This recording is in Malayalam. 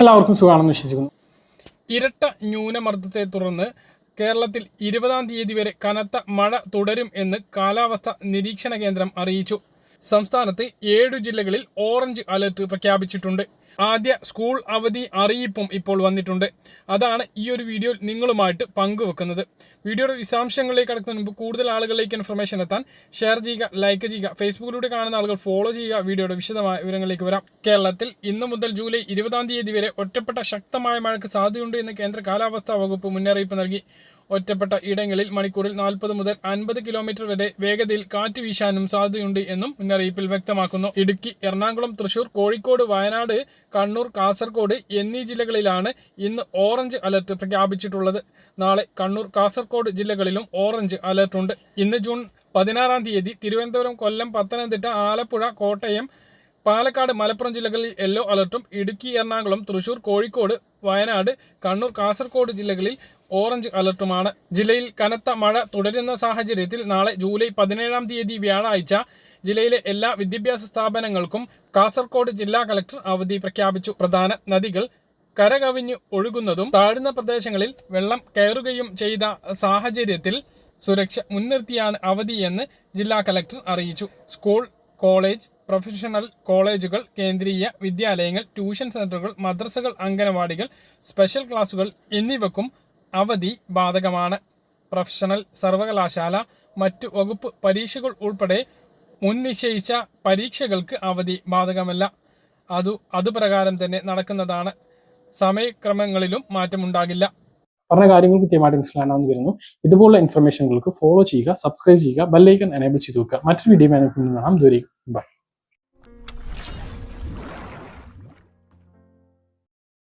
എല്ലാവർക്കും സുഖമാണെന്ന് വിശ്വസിക്കുന്നു. ഇരട്ട ന്യൂനമർദ്ദത്തെ തുടർന്ന് കേരളത്തിൽ ഇരുപതാം തീയതി വരെ കനത്ത മഴ തുടരും എന്ന് കാലാവസ്ഥ നിരീക്ഷണ കേന്ദ്രം അറിയിച്ചു. സംസ്ഥാനത്ത് ഏഴു ജില്ലകളിൽ ഓറഞ്ച് അലർട്ട് പ്രഖ്യാപിച്ചിട്ടുണ്ട്. ആദ്യ സ്കൂൾ അവധി അറിയിപ്പും ഇപ്പോൾ വന്നിട്ടുണ്ട്. അതാണ് ഈ ഒരു വീഡിയോ നിങ്ങളുമായിട്ട് പങ്കുവെക്കുന്നത്. വീഡിയോയുടെ വിശദാംശങ്ങളിലേക്ക് കടക്കുന്നതിന് മുമ്പ് കൂടുതൽ ആളുകളിലേക്ക് ഇൻഫർമേഷൻ എത്താൻ ഷെയർ ചെയ്യുക ലൈക്ക് ചെയ്യുക ഫേസ്ബുക്കിലൂടെ കാണുന്ന ആളുകൾ ഫോളോ ചെയ്യുക. വീഡിയോയുടെ വിശദമായ വിവരങ്ങളിലേക്ക് വരാം. കേരളത്തിൽ ഇന്നു മുതൽ ജൂലൈ ഇരുപതാം തീയതി വരെ ഒറ്റപ്പെട്ട ശക്തമായ മഴയ്ക്ക് സാധ്യതയുണ്ട് എന്ന് കേന്ദ്ര കാലാവസ്ഥാ വകുപ്പ് മുന്നറിയിപ്പ് നൽകി. ഒറ്റപ്പെട്ട ഇടങ്ങളിൽ മണിക്കൂറിൽ നാൽപ്പത് മുതൽ അൻപത് കിലോമീറ്റർ വരെ വേഗതയിൽ കാറ്റ് വീശാനും സാധ്യതയുണ്ട് എന്നും മുന്നറിയിപ്പിൽ വ്യക്തമാക്കുന്നു. ഇടുക്കി എറണാകുളം തൃശൂർ കോഴിക്കോട് വയനാട് കണ്ണൂർ കാസർഗോഡ് എന്നീ ജില്ലകളിലാണ് ഇന്ന് ഓറഞ്ച് അലർട്ട് പ്രഖ്യാപിച്ചിട്ടുള്ളത്. നാളെ കണ്ണൂർ കാസർഗോഡ് ജില്ലകളിലും ഓറഞ്ച് അലർട്ടുണ്ട്. ഇന്ന് ജൂൺ പതിനാറാം തീയതി തിരുവനന്തപുരം കൊല്ലം പത്തനംതിട്ട ആലപ്പുഴ കോട്ടയം പാലക്കാട് മലപ്പുറം ജില്ലകളിൽ യെല്ലോ അലർട്ടും ഇടുക്കി എറണാകുളം തൃശൂർ കോഴിക്കോട് വയനാട് കണ്ണൂർ കാസർഗോഡ് ജില്ലകളിൽ ഓറഞ്ച് അലർട്ടുമാണ്. ജില്ലയിൽ കനത്ത മഴ തുടരുന്ന സാഹചര്യത്തിൽ നാളെ ജൂലൈ പതിനേഴാം തീയതി വ്യാഴാഴ്ച ജില്ലയിലെ എല്ലാ വിദ്യാഭ്യാസ സ്ഥാപനങ്ങൾക്കും കാസർഗോഡ് ജില്ലാ കലക്ടർ അവധി പ്രഖ്യാപിച്ചു. പ്രധാന നദികൾ കരകവിഞ്ഞു ഒഴുകുന്നതും താഴ്ന്ന പ്രദേശങ്ങളിൽ വെള്ളം കയറുകയും ചെയ്ത സാഹചര്യത്തിൽ സുരക്ഷ മുൻനിർത്തിയാണ് അവധിയെന്ന് ജില്ലാ കലക്ടർ അറിയിച്ചു. സ്കൂൾ കോളേജ് പ്രൊഫഷണൽ കോളേജുകൾ കേന്ദ്രീയ വിദ്യാലയങ്ങൾ ട്യൂഷൻ സെന്ററുകൾ മദ്രസകൾ അംഗനവാടികൾ സ്പെഷ്യൽ ക്ലാസുകൾ എന്നിവക്കും അവധി ബാധകമാണ്. പ്രൊഫഷണൽ സർവകലാശാല മറ്റു വകുപ്പ് പരീക്ഷകൾ ഉൾപ്പെടെ മുൻനിശ്ചയിച്ച പരീക്ഷകൾക്ക് അവധി ബാധകമല്ല. അതു അതുപ്രകാരം തന്നെ നടക്കുന്നതാണ്. സമയക്രമങ്ങളിലും മാറ്റമുണ്ടാകില്ല. പറഞ്ഞ കാര്യങ്ങൾ കൃത്യമായിട്ട് മനസ്സിലാണെന്ന് വരുന്നു ഇതുപോലുള്ള ഇൻഫർമേഷനുകൾക്ക് ഫോളോ ചെയ്യുക സബ്സ്ക്രൈബ് ചെയ്യുക ബെല്ലൈക്കൺ എനേബിൾ ചെയ്തു വെക്കുക. മറ്റൊരു വീഡിയോ കാണാം. ദൂരേക്കും ബൈ